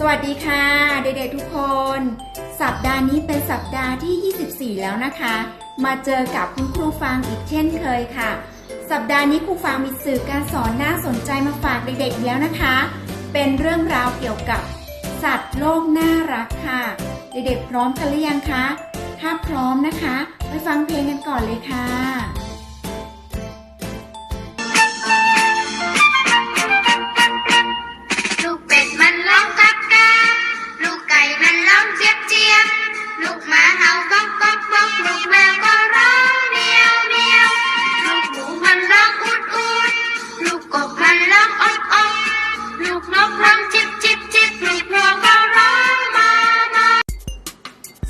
สวัสดีค่ะ เด็กๆทุกคน สัปดาห์นี้เป็นสัปดาห์ที่ 24 แล้วนะคะ มาเจอกับคุณครูฟังอีกเช่นเคยค่ะ สัปดาห์นี้ครูฟังมีสื่อการสอนน่าสนใจมาฝากเด็กๆแล้วนะคะ เป็นเรื่องราวเกี่ยวกับ สัตว์โลกน่ารักค่ะ เด็กๆพร้อมกันหรือยังคะ ถ้าพร้อมนะคะ ไปฟังเพลงกันก่อนเลยค่ะ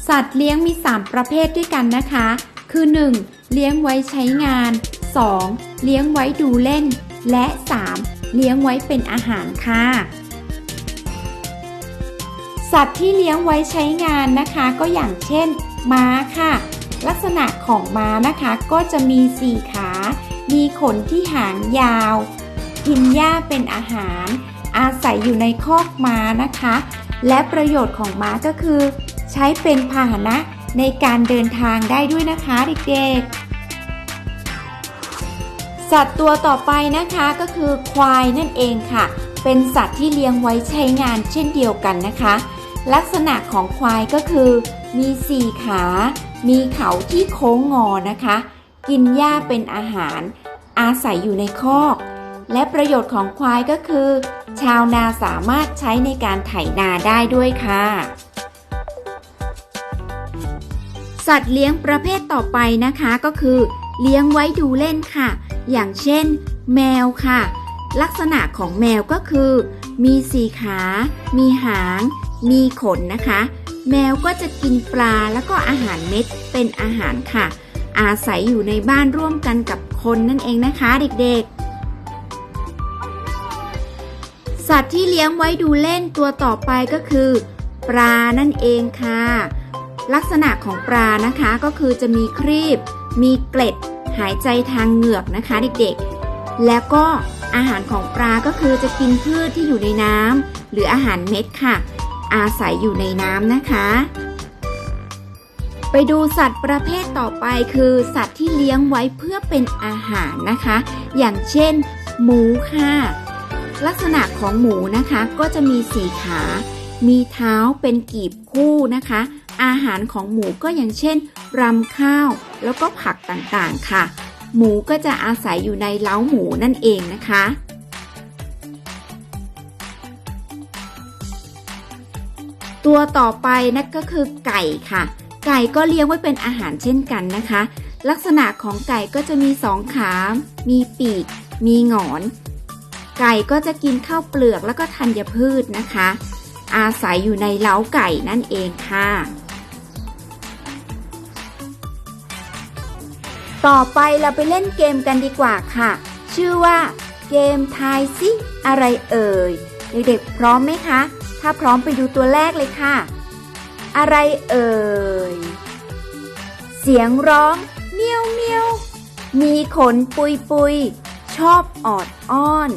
สัตว์เลี้ยงมี 3 ประเภทด้วยกันนะคะ คือ 1. เลี้ยงไว้ใช้งาน 2. เลี้ยงไว้ดูเล่น และ 3. เลี้ยงไว้เป็นอาหารค่ะ สัตว์ที่เลี้ยงไว้ใช้งานนะคะ ก็อย่างเช่น ม้าค่ะ ลักษณะของม้านะคะก็จะมี 4 ขา มีขนที่หางยาว กินหญ้าเป็นอาหาร อาศัยอยู่ในคอกม้านะคะ และประโยชน์ของม้าก็คือ ใช้เป็นพาหนะในการเดินทางได้ด้วยนะคะเด็กๆ สัตว์ตัวต่อไปนะคะก็คือควายนั่นเองค่ะ เป็นสัตว์ที่เลี้ยงไว้ใช้งานเช่นเดียวกันนะคะ ลักษณะของควายก็คือ มีสี่ขา มีเขาที่โค้งงอนะคะ กินหญ้าเป็นอาหาร อาศัยอยู่ในคอก และประโยชน์ของควายก็คือ ชาวนาสามารถใช้ในการไถนาได้ด้วยค่ะ สัตว์เลี้ยงประเภทต่อไปนะคะก็คือ เลี้ยงไว้ดูเล่นค่ะ อย่างเช่น แมวค่ะ ลักษณะของแมวก็คือ มีสีขา มีหาง มีขนนะคะ แมวก็จะกินปลาแล้วก็อาหารเม็ดเป็นอาหารค่ะ อาศัยอยู่ในบ้านร่วมกันกับคนนั่นเองนะคะเด็กๆ สัตว์ที่เลี้ยงไว้ดูเล่นตัวต่อไปก็คือ ปลานั่นเองค่ะ ลักษณะของปลานะคะก็คือจะมีครีบ มีเกล็ด หายใจทางเหงือกนะคะเด็กๆ แล้วก็อาหารของปลาก็คือจะกินพืชที่อยู่ในน้ำหรืออาหารเม็ดค่ะ อาศัยอยู่ในน้ำนะคะ ไปดูสัตว์ประเภทต่อไปคือ สัตว์ที่เลี้ยงไว้เพื่อเป็นอาหารนะคะ อย่างเช่น หมูค่ะ ลักษณะของหมูนะคะก็จะมีสีขา มีเท้าเป็นกีบคู่นะคะ อาหารของหมูก็อย่างเช่นรำข้าว แล้วก็ผักต่างๆค่ะ หมูก็จะอาศัยอยู่ในเล้าหมูนั่นเองนะคะตัวต่อไปนั่นก็คือไก่ค่ะ ไก่ก็เลี้ยงไว้เป็นอาหารเช่นกันนะคะ ลักษณะของไก่ก็จะมีสองขา มีปีก มีหงอน ไก่ก็จะกินข้าวเปลือกแล้วก็ธัญพืชนะคะ อาศัยอยู่ในเล้าไก่นั่นเองค่ะ ต่อไปเราไปเล่นเกมกันดีกว่าค่ะ ชื่อว่าเกมทายซิอะไรเอ่ย เด็กๆพร้อมไหมคะ ถ้าพร้อมไปดูตัวแรกเลยค่ะ อะไรเอ่ย เสียงร้องเมียวเมียวมีขนปุยปุยชอบออดอ้อน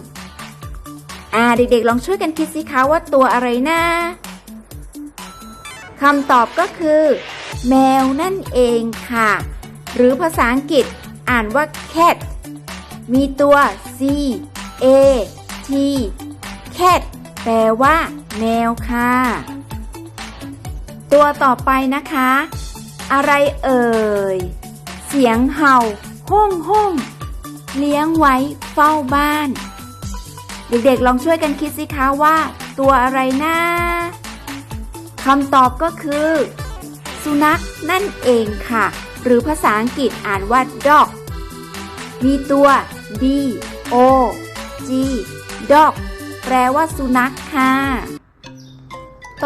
อ่าเด็กๆ ลองช่วยกันคิดสิคะว่าตัวอะไรนะคำตอบก็คือ แมวนั่นเองค่ะ หรือภาษาอังกฤษอ่านว่า cat มีตัว c a t cat แปลว่า แมวค่ะ ตัวต่อไปนะคะ อะไรเอ่ย เสียงเห่า ห้องห้องเลี้ยงไว้เฝ้าบ้าน เด็กๆลองช่วยกันคิดสิคะว่า ตัวอะไรนะคำตอบก็คือ สุนัขนั่นเองค่ะ หรือภาษาอังกฤษอ่านว่า dog มีตัว d o g dog แปลว่าสุนัขค่ะ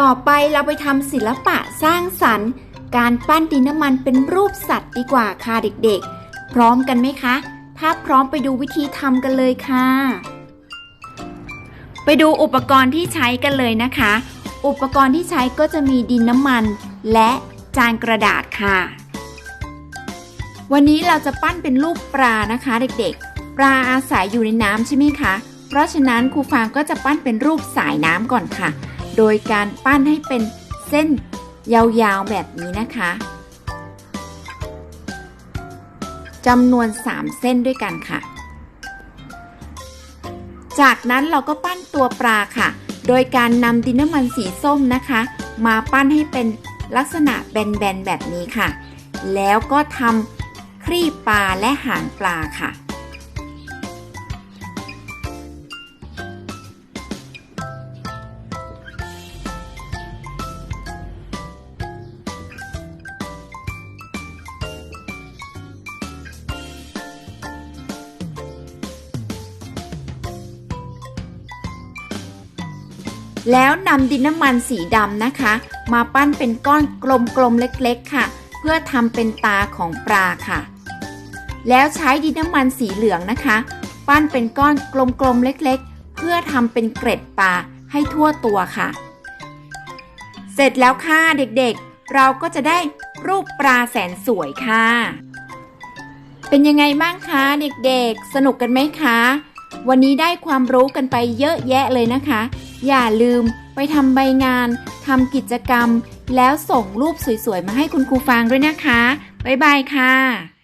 ต่อไปเราไปทำศิลปะสร้างสรรค์ การปั้นดินน้ำมันเป็นรูปสัตว์ดีกว่าค่ะเด็กๆ พร้อมกันไหมคะ ถ้าพร้อมไปดูวิธีทำกันเลยค่ะ ไปดูอุปกรณ์ที่ใช้กันเลยนะคะ อุปกรณ์ที่ใช้ก็จะมีดินน้ำมัน และจานกระดาษค่ะ วันนี้เราจะปั้นเป็นรูปปลานะคะ เด็กๆ ปลาอาศัยอยู่ในน้ำใช่ไหมคะ เพราะฉะนั้นครูฟางก็จะปั้นเป็นรูปสายน้ำก่อนค่ะ โดยการปั้นให้เป็นเส้นยาวๆแบบนี้นะคะจำนวน 3 เส้นด้วยกันค่ะ จากนั้นเราก็ปั้นตัวปลาค่ะ โดยการนำดินน้ำมันสีส้มนะคะ มาปั้นให้เป็นลักษณะแบนๆแบบนี้ค่ะ แล้วก็ทำครีบปลาและหางปลาค่ะ แล้วนำดินน้ำมันสีดำนะคะ มาปั้นเป็นก้อนกลมๆเล็กๆค่ะ เพื่อทำเป็นตาของปลาค่ะ แล้วใช้ดินน้ำมันสีเหลืองนะคะ ปั้นเป็นก้อนกลมๆเล็กๆ เพื่อทำเป็นเกร็ดปลาให้ทั่วตัวค่ะ เสร็จแล้วค่ะเด็กๆ เราก็จะได้รูปปลาแสนสวยค่ะ เป็นยังไงบ้างคะเด็กๆ สนุกกันไหมคะ วันนี้ได้ความรู้กันไปเยอะแยะเลยนะคะ อย่าลืมไปทำใบงานทำกิจกรรม แล้วส่งรูปสวยๆ มาให้คุณครูฟังด้วยนะคะ บ๊ายบายค่ะ